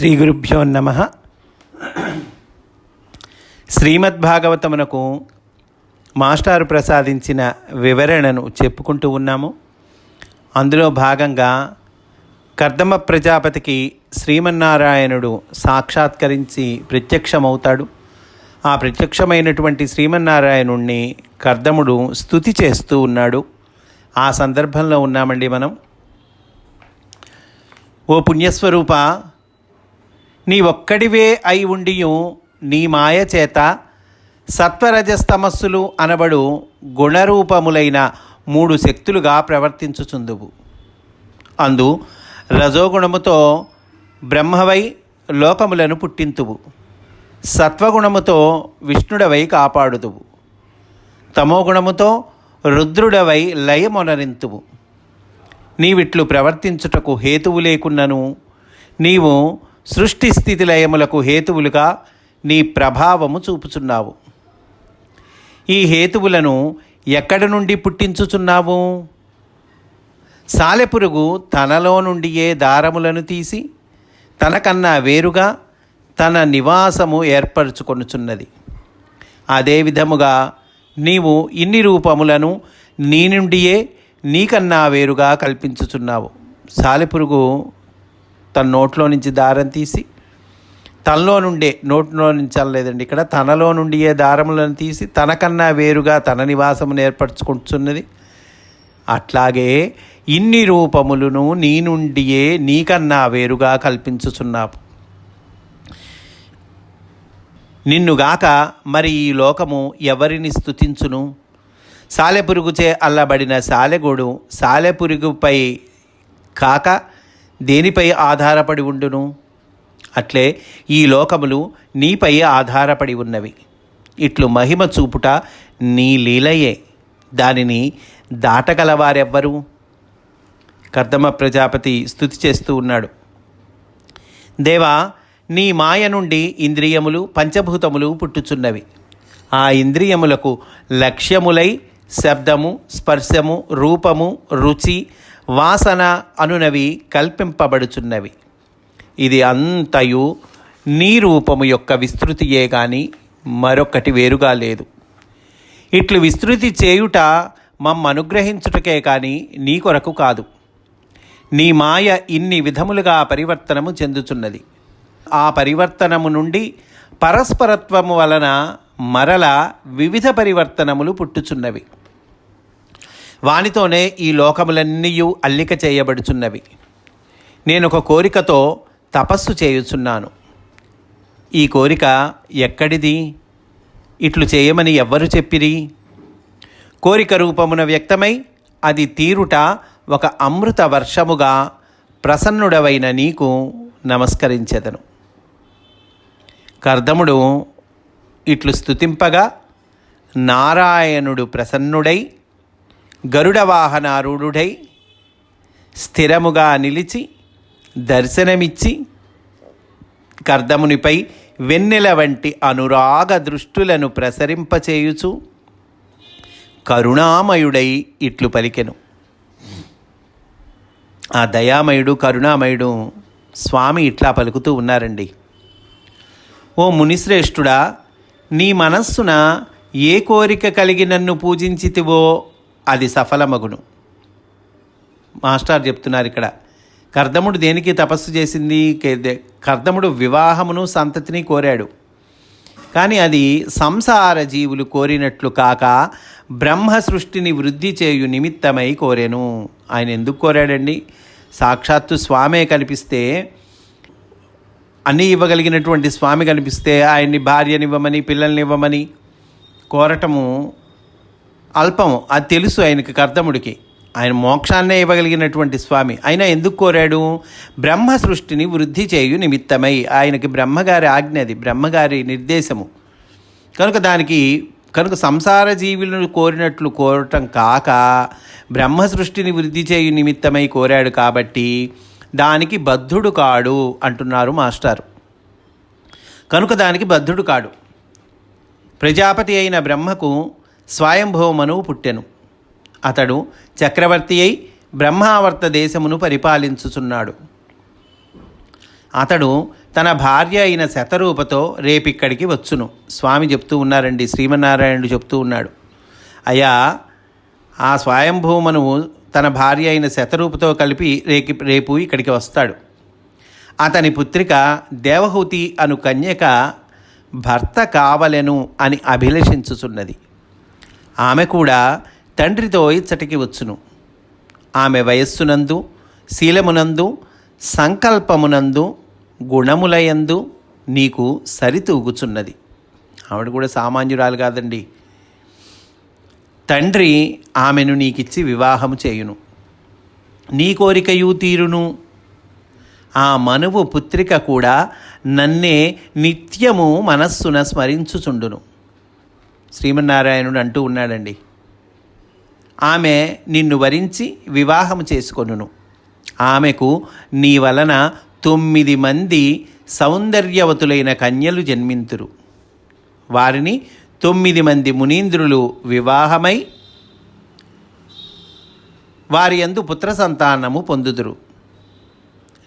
శ్రీ గురుభ్యో నమ. శ్రీమద్భాగవతమునకు మాస్టారు ప్రసాదించిన వివరణను చెప్పుకుంటూ ఉన్నాము. అందులో భాగంగా కర్దమ ప్రజాపతికి శ్రీమన్నారాయణుడు సాక్షాత్కరించి ప్రత్యక్షమవుతాడు. ఆ ప్రత్యక్షమైనటువంటి శ్రీమన్నారాయణుణ్ణి కర్దముడు స్థుతి చేస్తూ ఉన్నాడు. ఆ సందర్భంలో ఉన్నామండి మనం. ఓ పుణ్యస్వరూప నీ ఒక్కడివే అయి ఉండియు నీ మాయ చేత సత్వరజస్తమస్సులు అనబడు గుణరూపములైన మూడు శక్తులుగా ప్రవర్తించుచుందువు. అందు రజోగుణముతో బ్రహ్మవై లోకములను పుట్టింతువు. సత్వగుణముతో విష్ణుడవై కాపాడుదువు. తమోగుణముతో రుద్రుడవై లయమొనరింతువు. నీవిట్లు ప్రవర్తించుటకు హేతువు లేకున్నను నీవు సృష్టి స్థితి లయములకు హేతువులుగా నీ ప్రభావము చూపుచున్నావు. ఈ హేతువులను ఎక్కడి నుండి పుట్టించుచున్నావు? సాలెపురుగు తనలో నుండియే దారములను తీసి తనకన్నా వేరుగా తన నివాసము ఏర్పరచుకొనుచున్నది. అదే విధముగా నీవు ఇన్ని రూపములను నీ నుండియే నీకన్నా వేరుగా కల్పించుచున్నావు. సాలెపురుగు తన నోట్లో నుంచి దారం తీసి తనలో నుండే నోట్లో నుంచి అనలేదండి ఇక్కడ తనలో నుండి ఏ దారములను తీసి తనకన్నా వేరుగా తన నివాసమును ఏర్పరచుకుంటున్నది. అట్లాగే ఇన్ని రూపములను నీ నుండియే నీకన్నా వేరుగా కల్పించుచున్నావు. నిన్నుగాక మరి ఈ లోకము ఎవరిని స్తుతించును? సాలెపురుగుచే అల్లబడిన సాలెగూడు సాలెపురుగుపై కాక దేనిపై ఆధారపడి ఉండును? అట్లే ఈ లోకములు నీపై ఆధారపడి ఉన్నవి. ఇట్లు మహిమ చూపుట నీ లీలయే. దానిని దాటగలవారెవ్వరు? కర్దమ ప్రజాపతి స్థుతి చేస్తూ ఉన్నాడు. దేవా నీ మాయ నుండి ఇంద్రియములు పంచభూతములు పుట్టుచున్నవి. ఆ ఇంద్రియములకు లక్ష్యములై శబ్దము స్పర్శము రూపము రుచి వాసన అనునవి కల్పింపబడుచున్నవి. ఇది అంతయు నీ రూపము యొక్క విస్తృతియే గాని మరొకటి వేరుగా లేదు. ఇట్లు విస్తృతి చేయుట మమ్మ అనుగ్రహించుటకే కానీ నీ కొరకు కాదు. నీ మాయ ఇన్ని విధములుగా పరివర్తనము చెందుచున్నది. ఆ పరివర్తనము నుండి పరస్పరత్వము వలన మరల వివిధ పరివర్తనములు పుట్టుచున్నవి. వానితోనే ఈ లోకములన్నీ అల్లిక చేయబడుచున్నవి. నేను ఒక కోరికతో తపస్సు చేయుచున్నాను. ఈ కోరిక ఎక్కడిది? ఇట్లు చేయమని ఎవ్వరు చెప్పిరి? కోరిక రూపమున వ్యక్తమై అది తీరుట ఒక అమృత వర్షముగా ప్రసన్నుడవైన నీకు నమస్కరించెదను. కర్దముడు ఇట్లు స్తుతింపగా నారాయణుడు ప్రసన్నుడై గరుడవాహనారూఢుడై స్థిరముగా నిలిచి దర్శనమిచ్చి కర్దమునిపై వెన్నెల వంటి అనురాగ దృష్టులను ప్రసరింపచేయుచు కరుణామయుడై ఇట్లు పలికెను. ఆ దయామయుడు కరుణామయుడు స్వామి ఇట్లా పలుకుతూ ఉన్నారండి. ఓ మునిశ్రేష్ఠుడా నీ మనస్సున ఏ కోరిక కలిగి నన్ను పూజించితివో అది సఫలమగును. మాస్టర్ చెప్తున్నారు ఇక్కడ కర్దముడు దేనికి తపస్సు చేసింది? కర్దముడు వివాహమును సంతతిని కోరాడు. కానీ అది సంసార జీవులు కోరినట్లు కాక బ్రహ్మ సృష్టిని వృద్ధి చేయు నిమిత్తమై కోరాను. ఆయన ఎందుకు కోరాడండి? సాక్షాత్తు స్వామే కనిపిస్తే అన్నీ ఇవ్వగలిగినటువంటి స్వామి కనిపిస్తే ఆయన్ని భార్యనివ్వమని పిల్లల్ని ఇవ్వమని కోరటము అల్పము. అది తెలుసు ఆయనకి కర్దముడికి. ఆయన మోక్షాన్నే ఇవ్వగలిగినటువంటి స్వామి. ఆయన ఎందుకు కోరాడు? బ్రహ్మ సృష్టిని వృద్ధి చేయు నిమిత్తమై. ఆయనకి బ్రహ్మగారి ఆజ్ఞ అది బ్రహ్మగారి నిర్దేశము. కనుక దానికి కనుక సంసార జీవులను కోరినట్లు కోరటం కాక బ్రహ్మ సృష్టిని వృద్ధి చేయు నిమిత్తమై కోరాడు కాబట్టి దానికి బద్ధుడు కాడు అంటున్నారు మాస్టారు. కనుక దానికి బద్ధుడు కాడు. ప్రజాపతి అయిన బ్రహ్మకు స్వయంభవమనువు పుట్టెను. అతడు చక్రవర్తి అయి బ్రహ్మావర్త దేశమును పరిపాలించుచున్నాడు. అతడు తన భార్య అయిన శతరూపతో రేపిక్కడికి వచ్చును. స్వామి చెప్తూ ఉన్నారండి శ్రీమన్నారాయణుడు చెప్తూ ఉన్నాడు. అయ్యా ఆ స్వయంభూమను తన భార్య అయిన శతరూపతో కలిపి రేకి రేపు ఇక్కడికి వస్తాడు. అతని పుత్రిక దేవహూతి అను కన్యక భర్త కావలెను అని అభిలషించుచున్నది. ఆమె కూడా తండ్రితో ఇచ్చటికి వచ్చును. ఆమె వయస్సునందు శీలమునందు సంకల్పమునందు గుణములయందు నీకు సరితూగుచున్నది. ఆవిడ కూడా సామాన్యురాలు కాదండి. తండ్రి ఆమెను నీకిచ్చి వివాహము చేయును. నీ కోరికయు తీరును. ఆ మనువు పుత్రిక కూడా నన్నే నిత్యము మనస్సున స్మరించుచుండును. శ్రీమన్నారాయణుడు అంటూ ఉన్నాడండి. ఆమె నిన్ను వరించి వివాహము చేసుకొనును. ఆమెకు నీ వలన తొమ్మిది మంది సౌందర్యవతులైన కన్యలు జన్మింతురు. వారిని తొమ్మిది మంది మునీంద్రులు వివాహమై వారి యందు పుత్ర సంతానము పొందుదురు.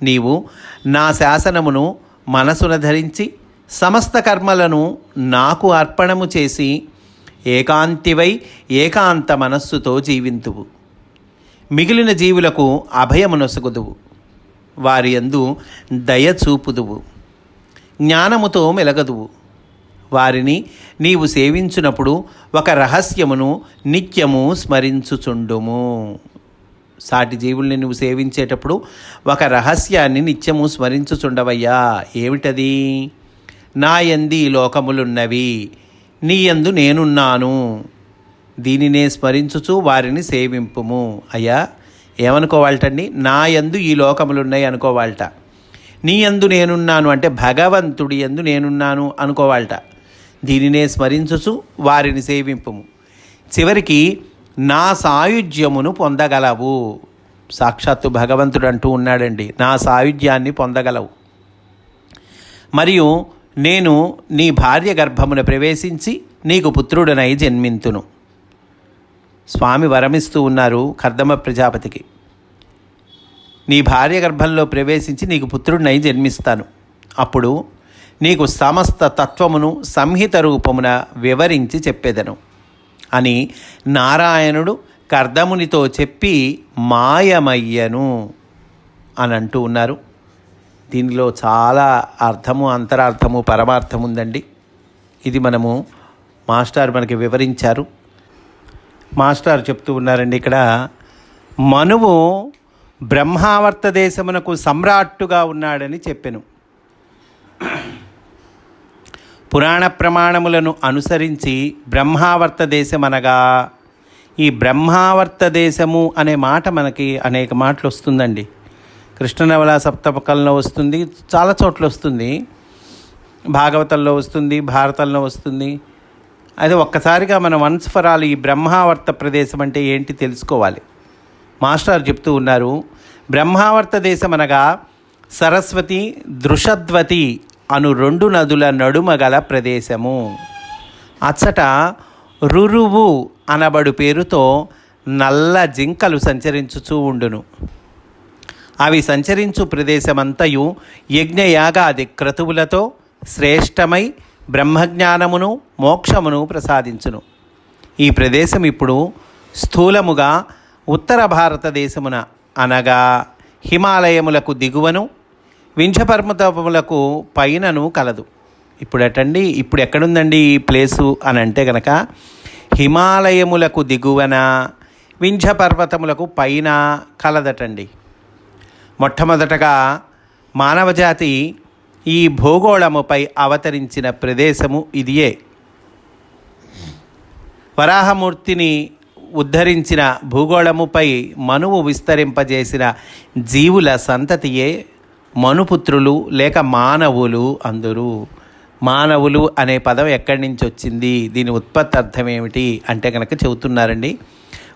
నీవు నా శాసనమును మనసున ధరించి సమస్త కర్మలను నాకు అర్పణము చేసి ఏకాంతివై ఏకాంత మనస్సుతో జీవింతువు. మిగిలిన జీవులకు అభయమునొసగుదువు. వారి యందు దయ చూపుదువు. జ్ఞానముతో మెలగదువు. వారిని నీవు సేవించునప్పుడు ఒక రహస్యమును నిత్యము స్మరించుచుండుము. సాటి జీవుల్ని నువ్వు సేవించేటప్పుడు ఒక రహస్యాన్ని నిత్యము స్మరించుచుండవయ్యా. ఏమిటది? నాయంది లోకములున్నవి. నీ యందు నేనున్నాను. దీనినే స్మరించుచు వారిని సేవింపుము. అయ్యా ఏమనుకోవాలటండి? నా యందు ఈ లోకములున్నాయి అనుకోవాలట. నీ యందు నేనున్నాను అంటే భగవంతుడి యందు నేనున్నాను అనుకోవాలట. దీనినే స్మరించుచు వారిని సేవింపుము. చివరికి నా సాయుధ్యమును పొందగలవు. సాక్షాత్తు భగవంతుడు అంటూ ఉన్నాడండి నా సాయుధ్యాన్ని పొందగలవు. మరియు నేను నీ భార్య గర్భమున ప్రవేశించి నీకు పుత్రుడనై జన్మింతును. స్వామి వరమిస్తూ ఉన్నారు కర్దమ ప్రజాపతికి. నీ భార్య గర్భంలో ప్రవేశించి నీకు పుత్రుడినై జన్మిస్తాను. అప్పుడు నీకు సమస్త తత్వమును సంహిత రూపమున వివరించి చెప్పేదను. అని నారాయణుడు కర్దమునితో చెప్పి మాయమయ్యను. అని అంటూ ఉన్నారు. దీనిలో చాలా అర్థము అంతరార్థము పరమార్థం ఉందండి. ఇది మనము మాస్టర్ మనకి వివరించారు. మాస్టర్ చెప్తూ ఉన్నారండి ఇక్కడ మనువు బ్రహ్మావర్త దేశమునకు సమ్రాట్టుగా ఉన్నాడని చెప్పెను. పురాణ ప్రమాణములను అనుసరించి బ్రహ్మావర్త దేశమనగా ఈ బ్రహ్మావర్త దేశము అనే మాట మనకి అనేక మాటలు వస్తుందండి. కృష్ణనవల సప్తపకంలో వస్తుంది. చాలా చోట్ల వస్తుంది. భాగవతంలో వస్తుంది భారతంలో వస్తుంది. అదే ఒక్కసారిగా మనం వన్స్ ఫర్ ఆల్ ఈ బ్రహ్మావర్త ప్రదేశం అంటే ఏంటి తెలుసుకోవాలి. మాస్టర్ చెప్తూ ఉన్నారు బ్రహ్మావర్త దేశం అనగా సరస్వతి దృషద్వతి అను రెండు నదుల నడుమ గల ప్రదేశము. అచ్చట రురువు అనబడు పేరుతో నల్ల జింకలు సంచరించుచూ ఉండును. అవి సంచరించు ప్రదేశమంతయు యజ్ఞయాగాది క్రతువులతో శ్రేష్టమై బ్రహ్మజ్ఞానమును మోక్షమును ప్రసాదించును. ఈ ప్రదేశం ఇప్పుడు స్థూలముగా ఉత్తర భారతదేశమున అనగా హిమాలయములకు దిగువను వింధ్యపర్వతములకు పైనను కలదు. ఇప్పుడు అటండి ఇప్పుడు ఎక్కడుందండి ఈ ప్లేసు అని అంటే గనక హిమాలయములకు దిగువన వింధ్యపర్వతములకు పైన కలదటండి. మొట్టమొదటగా మానవజాతి ఈ భూగోళముపై అవతరించిన ప్రదేశము ఇదియే. వరాహమూర్తిని ఉద్ధరించిన భూగోళముపై మనువు విస్తరింపజేసిన జీవుల సంతతియే మనుపుత్రులు లేక మానవులు అందరూ. మానవులు అనే పదం ఎక్కడి నుంచి వచ్చింది? దీని ఉత్పత్తి అర్థం ఏమిటి అంటే కనుక చెబుతున్నారండి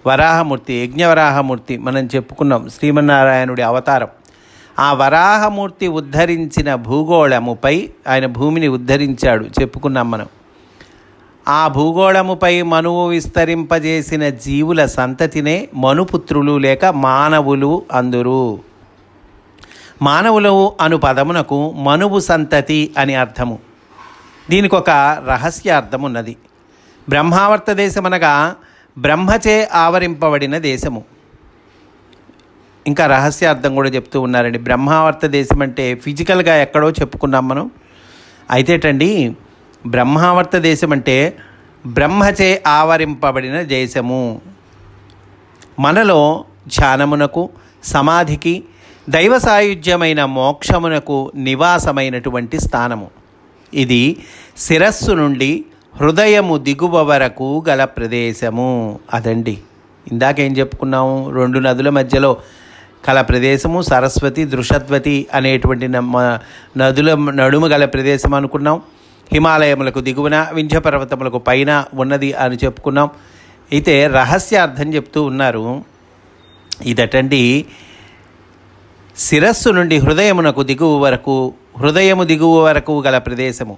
వరాహమూర్తి యజ్ఞవరాహమూర్తి మనం చెప్పుకున్నాం శ్రీమన్నారాయణుడి అవతారం. ఆ వరాహమూర్తి ఉద్ధరించిన భూగోళముపై ఆయన భూమిని ఉద్ధరించాడు చెప్పుకున్నాం మనం. ఆ భూగోళముపై మనువు విస్తరింపజేసిన జీవుల సంతతినే మనుపుత్రులు లేక మానవులు అందురు. మానవులు అను పదమునకు మనువు సంతతి అని అర్థము. దీనికి ఒక రహస్య అర్థం ఉన్నది బ్రహ్మావర్త దేశమనగా బ్రహ్మచే ఆవరింపబడిన దేశము. ఇంకా రహస్య అర్థం కూడా చెప్తూ ఉన్నారండి. బ్రహ్మావర్త దేశం అంటే ఫిజికల్గా ఎక్కడో చెప్పుకున్నాం మనం. అయితేటండి బ్రహ్మావర్త దేశం అంటే బ్రహ్మచే ఆవరింపబడిన దేశము. మనలో ధ్యానమునకు సమాధికి దైవ సాయుధ్యమైన మోక్షమునకు నివాసమైనటువంటి స్థానము. ఇది శిరస్సు నుండి హృదయము దిగువ వరకు గల ప్రదేశము. అదండి. ఇందాకేం చెప్పుకున్నాము? రెండు నదుల మధ్యలో కల ప్రదేశము సరస్వతి దృషద్వతి అనేటువంటి నమ్మ- నదుల నడుమ గల ప్రదేశం అనుకున్నాం. హిమాలయములకు దిగువన వింధ్యపర్వతములకు పైన ఉన్నది అని చెప్పుకున్నాం. అయితే రహస్య అర్థం చెప్తూ ఉన్నారు. ఇదటండి. శిరస్సు నుండి హృదయమునకు దిగువ వరకు హృదయము దిగువ వరకు గల ప్రదేశము.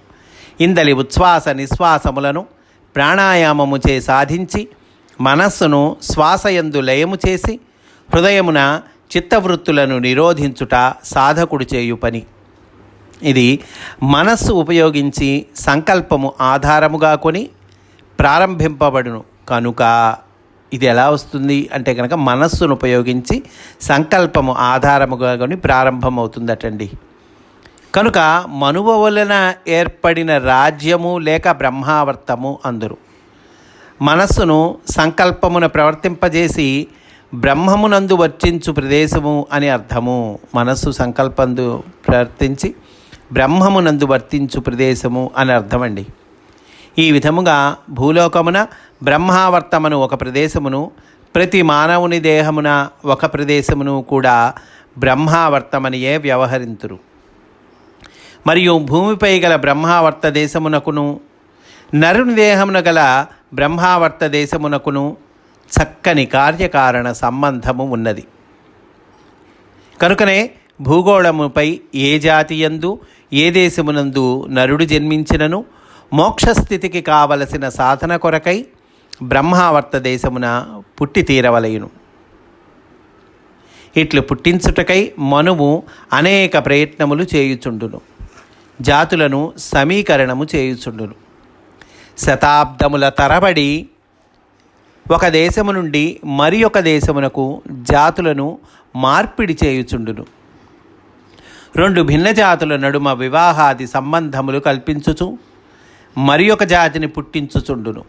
ఇందలి ఉచ్ఛ్వాస నిశ్వాసములను ప్రాణాయామము చే సాధించి మనస్సును శ్వాసయందు లయము చేసి హృదయమున చిత్తవృత్తులను నిరోధించుట సాధకుడు చేయు పని. ఇది మనస్సు ఉపయోగించి సంకల్పము ఆధారముగా కొని ప్రారంభింపబడును. కనుక ఇది ఎలా వస్తుంది అంటే కనుక మనస్సును ఉపయోగించి సంకల్పము ఆధారముగా కొని ప్రారంభమవుతుందటండి. కనుక మనువ వలన ఏర్పడిన రాజ్యము లేక బ్రహ్మావర్తము అందరు. మనస్సును సంకల్పమున ప్రవర్తింపజేసి బ్రహ్మమునందు వర్తించు ప్రదేశము అని అర్థము. మనస్సు సంకల్పందు ప్రవర్తించి బ్రహ్మమునందు వర్తించు ప్రదేశము అని అర్థమండి. ఈ విధముగా భూలోకమున బ్రహ్మావర్తమను ఒక ప్రదేశమును ప్రతి మానవుని దేహమున ఒక ప్రదేశమును కూడా బ్రహ్మావర్తమనియే వ్యవహరింతురు. మరియు భూమిపై గల బ్రహ్మావర్త దేశమునకును నరుని దేహమున గల బ్రహ్మావర్త దేశమునకును చక్కని కార్యకారణ సంబంధము ఉన్నది. కనుకనే భూగోళముపై ఏ జాతియందు ఏ దేశమునందు నరుడు జన్మించినను మోక్షస్థితికి కావలసిన సాధన కొరకై బ్రహ్మావర్త దేశమున పుట్టి తీరవలయును. ఇట్లు పుట్టించుటకై మనువు అనేక ప్రయత్నములు చేయుచుండును. జాతులను సమీకరణము చేయుచుండును. శతాబ్దముల తరబడి ఒక దేశము నుండి మరి ఒక దేశమునకు జాతులను మార్పిడి చేయుచుండును. రెండు భిన్న జాతుల నడుమ వివాహాది సంబంధములు కల్పించుచు మరి ఒక జాతిని పుట్టించుచుండును.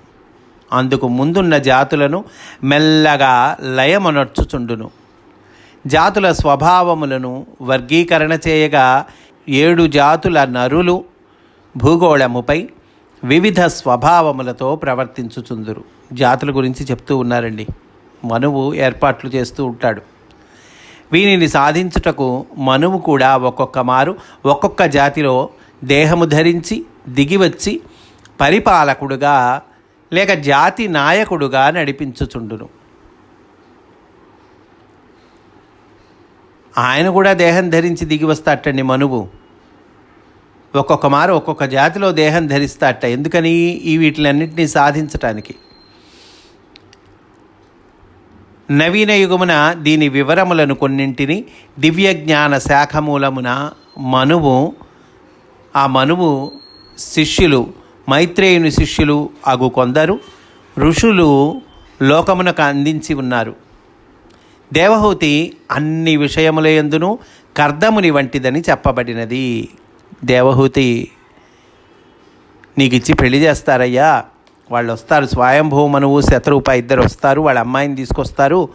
అందుకు ముందున్న జాతులను మెల్లగా లయమనర్చుచుండును. జాతుల స్వభావములను వర్గీకరణ చేయగా ఏడు జాతుల నరులు భూగోళముపై వివిధ స్వభావములతో ప్రవర్తించుచుందురు. జాతుల గురించి చెప్తూ ఉన్నారండి. మనువు ఏర్పాట్లు చేస్తూ ఉంటాడు. వీనిని సాధించుటకు మనువు కూడా ఒక్కొక్క మారు ఒక్కొక్క జాతిలో దేహము ధరించి దిగివచ్చి పరిపాలకుడుగా లేక జాతి నాయకుడుగా నడిపించుచుండును. ఆయన కూడా దేహం ధరించి దిగి వస్తాటండి మనువు. ఒక్కొక్క మారు ఒక్కొక్క జాతిలో దేహం ధరిస్తాట. ఎందుకని? ఈ వీటిలన్నింటినీ సాధించటానికి. నవీన యుగమున దీని వివరములను కొన్నింటిని దివ్య జ్ఞాన శాఖ మూలమున మనువు ఆ మనువు శిష్యులు మైత్రేయుని శిష్యులు అగు కొందరు ఋషులు లోకమునకు అందించి ఉన్నారు. దేవహూతి అన్ని విషయములయందును కర్దముని వంటిదని చెప్పబడినది. దేవహూతి నీకు ఇచ్చి పెళ్ళి చేస్తారయ్యా. వాళ్ళు వస్తారు స్వయంభూ మనువు శతరూప ఇద్దరు వస్తారు వాళ్ళ అమ్మాయిని తీసుకొస్తారు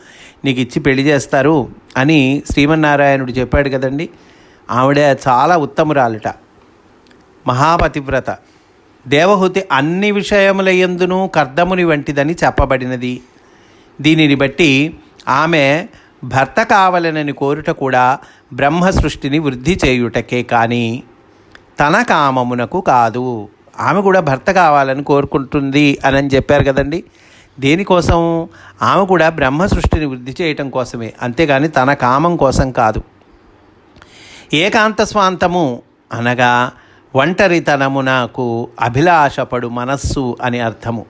నీకు ఇచ్చి పెళ్ళి చేస్తారు అని శ్రీమన్నారాయణుడు చెప్పాడు కదండి. ఆవిడ చాలా ఉత్తమురాలుట. మహాపతివ్రత. దేవహూతి అన్ని విషయములయందును కర్దముని వంటిదని చెప్పబడినది. దీనిని బట్టి ఆమె భర్త కావలనని కోరుట కూడా బ్రహ్మ సృష్టిని వృద్ధి చేయుటకే కానీ తన కామమునకు కాదు. ఆమె కూడా భర్త కావాలని కోరుకుంటుంది అని చెప్పారు కదండి. దేనికోసం? ఆమె కూడా బ్రహ్మ సృష్టిని వృద్ధి చేయటం కోసమే. అంతేగాని తన కామం కోసం కాదు. ఏకాంత స్వాంతము అనగా ఒంటరితనము నాకు అభిలాషపడు మనస్సు అని అర్థము.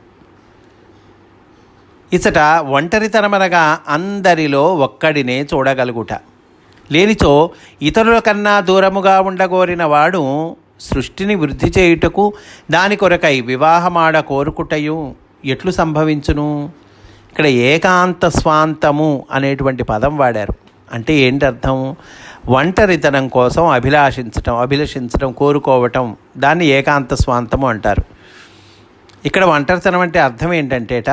ఇచ్చట ఒంటరితనమనగా అందరిలో ఒక్కడినే చూడగలుగుట. లేనిచో ఇతరుల కన్నా దూరముగా ఉండగోరిన వాడు సృష్టిని వృద్ధి చేయుటకు దాని కొరకై వివాహమాడ కోరుకుటయు ఎట్లు సంభవించును? ఇక్కడ ఏకాంత స్వాంతము అనేటువంటి పదం వాడారు. అంటే ఏంటి అర్థం ఒంటరితనం కోసం అభిలాషించటం అభిలషించటం కోరుకోవటం దాన్ని ఏకాంత స్వాంతము అంటారు. ఇక్కడ ఒంటరితనం అంటే అర్థం ఏంటంటేట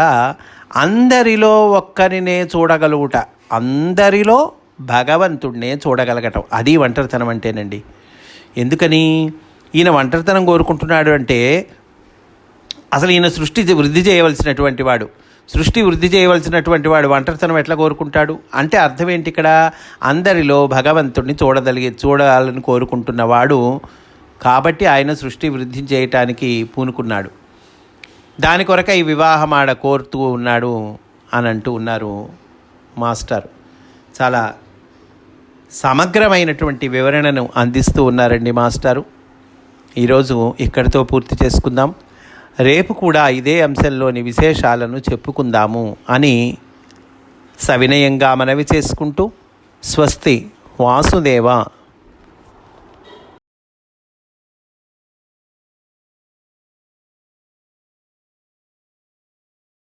అందరిలో ఒక్కరినే చూడగలుగుట. అందరిలో భగవంతుడినే చూడగలగటం. అది ఒంటరితనం అంటేనండి. ఎందుకని? ఈయన ఒంటరితనం కోరుకుంటున్నాడు అంటే అసలు ఈయన సృష్టి వృద్ధి చేయవలసినటువంటి వాడు. సృష్టి వృద్ధి చేయవలసినటువంటి వాడు ఒంటరితనం ఎట్లా కోరుకుంటాడు? అంటే అర్థం ఏంటి ఇక్కడ? అందరిలో భగవంతుడిని చూడదలిగి చూడాలని కోరుకుంటున్నవాడు కాబట్టి ఆయన సృష్టి వృద్ధి చేయటానికి పూనుకున్నాడు. దాని కొరకై ఈ వివాహం ఆడ కోరుతూ ఉన్నాడు అని అంటూ ఉన్నారు మాస్టర్. చాలా సమగ్రమైనటువంటి వివరణను అందిస్తూ ఉన్నారండి మాస్టారు. ఈరోజు ఇక్కడితో పూర్తి చేసుకుందాం. రేపు కూడా ఇదే అంశంలోని విశేషాలను చెప్పుకుందాము అని సవినయంగా మనవి చేసుకుంటూ స్వస్తి వాసుదేవ.